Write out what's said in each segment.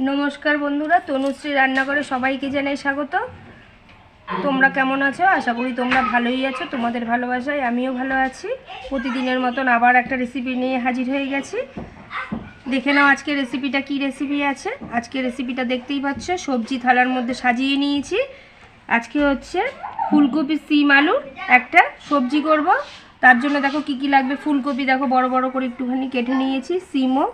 নমস্কার বন্ধুরা, তনুশ্রী রান্নাঘরে সবাইকে জানাই স্বাগত। তোমরা কেমন আছো? আশা করি তোমরা ভালোই আছো, তোমাদের ভালোবাসায় আমিও ভালো আছি। প্রতিদিনের মতন আবার একটা রেসিপি নিয়ে হাজির হয়ে গেছি। দেখে নাও আজকে রেসিপিটা কি রেসিপি আছে। আজকে রেসিপিটা দেখতেই পাচ্ছ, সবজি থালার মধ্যে সাজিয়ে নিয়েছি। আজকে হচ্ছে ফুলকপি সিম আলু, একটা সবজি করব। তার জন্য দেখো কি কি লাগবে? ফুলকপি দেখো, বড় বড় করে একটুখানি কেটে নিয়েছি, সিমও।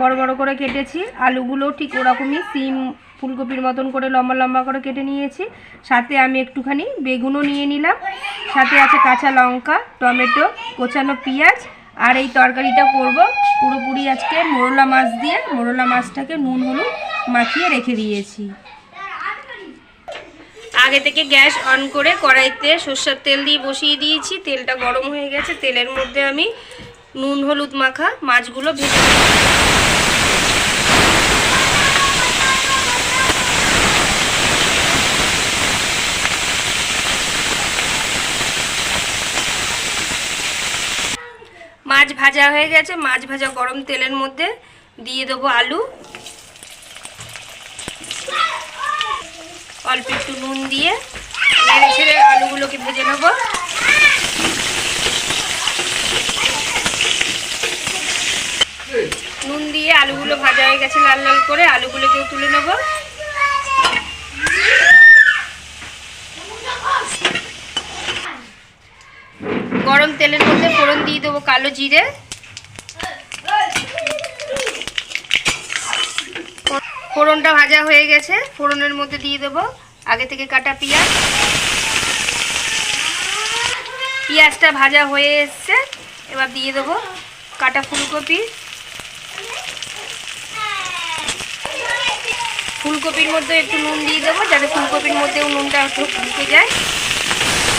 বড় বড় করে কেটেছি। আলুগুলো ঠিক ওরকমই সিম, ফুলকপির মতন করে লম্বা লম্বা করে কেটে নিয়েছি। সাথে আমি একটুখানি বেগুনও নিয়ে নিলাম। সাথে আছে কাঁচা লঙ্কা, টমেটো, কোচানো পেঁয়াজ। আর এই তরকারিটা করব পুরোপুরি আজকে মোরলা মাছ দিয়ে। মোরলা মাছটাকে নুন, হলুদ মাখিয়ে রেখে দিয়েছি। আগে থেকে গ্যাস অন করে কড়াইতে সর্ষের তেল দিয়ে বসিয়ে দিয়েছি। তেলটা গরম হয়ে গেছে। তেলের মধ্যে আমি নুন, হলুদ মাখা মাছগুলো ভেজে মাছ ভাজা হয়ে গেছে। মাছ ভাজা গরম তেলের মধ্যে দিয়ে দেবো আলু। অল্প একটু নুন দিয়ে নেড়ে ছেড়ে আলুগুলোকে ভেজে নেব। নুন দিয়ে আলুগুলো ভাজা হয়ে গেছে লাল লাল করে। আলুগুলোকেও তুলে নেব গরম তেলের মধ্যে ফোড়ন দিয়ে দেবো কালো জিরে। ফোড়নটা ভাজা হয়ে গেছে। ফোড়নের মধ্যে দিয়ে দেবো আগে থেকে কাটা পেঁয়াজ। পেঁয়াজটা ভাজা হয়ে এসছে। এবার দিয়ে দেবো কাটা ফুলকপি। ফুলকপির মধ্যে একটু নুন দিয়ে দেবো, যাতে ফুলকপির মধ্যেও নুনটা একটু ঢুকে যায়।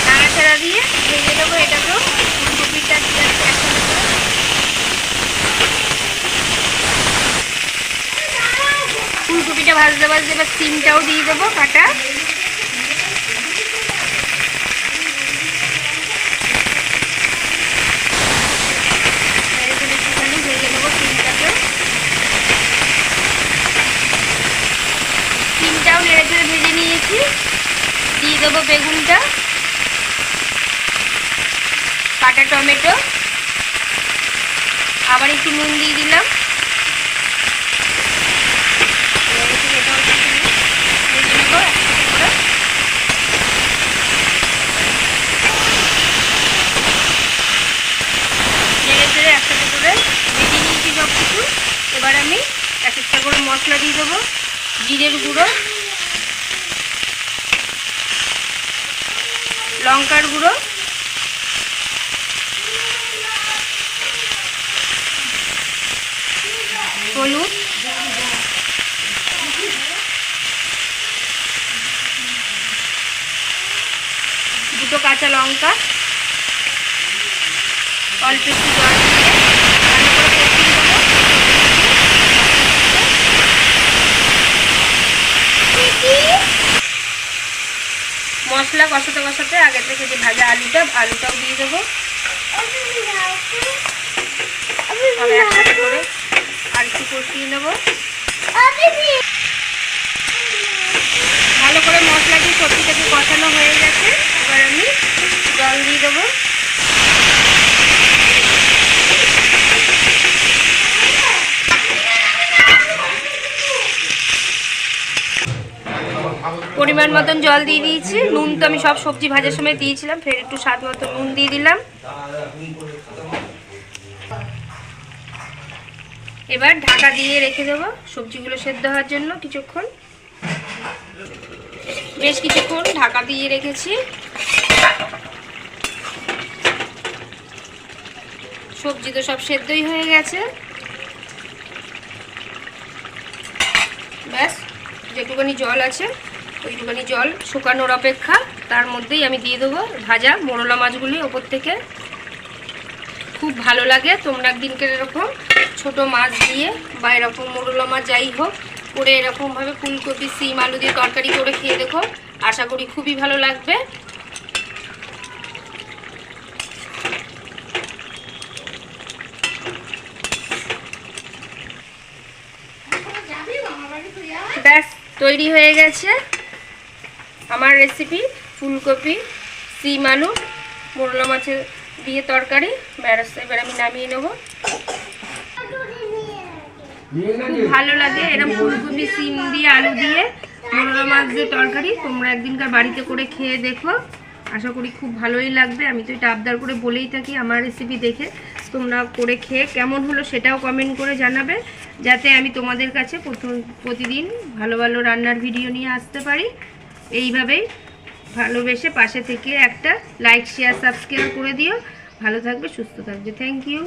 নাড়াচাড়া দিয়ে ভেজে দেবো এটাকেও ফুলকপিটা দিয়ে একসাথে করে। ফুলকপিটা ভাজতে ভাজতে এবার সিমটাও দিয়ে দেবো কাটা। সিমটাও নেড়ে চেড়ে ভেজে নিয়েছি। দিয়ে দেবো বেগুনটা। কাটা টমেটো। আবার একটু নুন দিয়ে দিলাম এবার একটু এটাও একটু ভেজে নেব একসাথে করে। নেড়ে চেড়ে একসাথে করে ভেজে নিয়েছি সব কিছু এবার আমি এক একটা করে মশলা দিয়ে দেবো, জিরের গুঁড়ো, লঙ্কার গুঁড়ো, হলুদ, দুটো কাঁচা লঙ্কা, অল্প একটু জল দিয়ে ভালো করে কষিয়ে দেবো মশলা কষাতে কষাতে আগে থেকে যে ভাজা আলুটা, আলুটাও দিয়ে দেবো। একসাথে করে আর একটু কষিয়ে নেব। ভালো করে মশলাটি দিয়ে সবজিটাকে কষানো হয়ে গেছে। এবার আমি জল দিয়ে দেবো। পরিমাণ মতন জল দিয়ে দিয়েছি। নুন তো আমি সব সবজি ভাজার সময় দিয়েছিলাম, ফের একটু স্বাদ মতো নুন দিয়ে দিলাম। এবার ঢাকা দিয়ে রেখে দেবো সবজিগুলো সেদ্ধ হওয়ার জন্য কিছুক্ষণ। বেশ কিছুক্ষণ ঢাকা দিয়ে রেখেছি। সবজি তো সব সেদ্ধই হয়ে গেছে। ব্যাস, যেটুকানি জল আছে। ওইটুকানি জল শুকানোর অপেক্ষা। তার মধ্যেই আমি দিয়ে দেবো ভাজা মোরলা মাছগুলি ওপর থেকে। খুব ভালো লাগে তোমরা একদিনকে এরকম ছোট মাছ দিয়ে বা এরকম মোরলা মাছ যাই হোক করে এরকমভাবে ফুলকপি, সিম, আলু দিয়ে তরকারি করে খেয়ে দেখো। আশা করি খুবই ভালো লাগবে। ব্যাস, তৈরি হয়ে গেছে। আমার রেসিপি ফুলকপি, সিম আলু, মোরলা মাছের দিয়ে তরকারি। ব্যাস, এবার আমি নামিয়ে নেব। ভালো লাগে এরকম ফুলকপি, সিম দিয়ে, আলু দিয়ে, মোরলা মাছ দিয়ে তরকারি। তোমরা একদিনকার বাড়িতে করে খেয়ে দেখো। আশা করি খুব ভালোই লাগবে। আমি তো এটা আবদার করে বলেই থাকি আমার রেসিপি দেখে। তোমরা করে খেয়ে কেমন হলো সেটাও কমেন্ট করে জানাবে। যাতে আমি তোমাদের কাছে প্রথম- প্রতিদিন ভালো ভালো রান্নার ভিডিও নিয়ে আসতে পারি। এইভাবেই ভালোবেসে পাশে থেকে একটা লাইক শেয়ার সাবস্ক্রাইব করে দিও। ভালো থাকবে, সুস্থ থাকবে। Thank you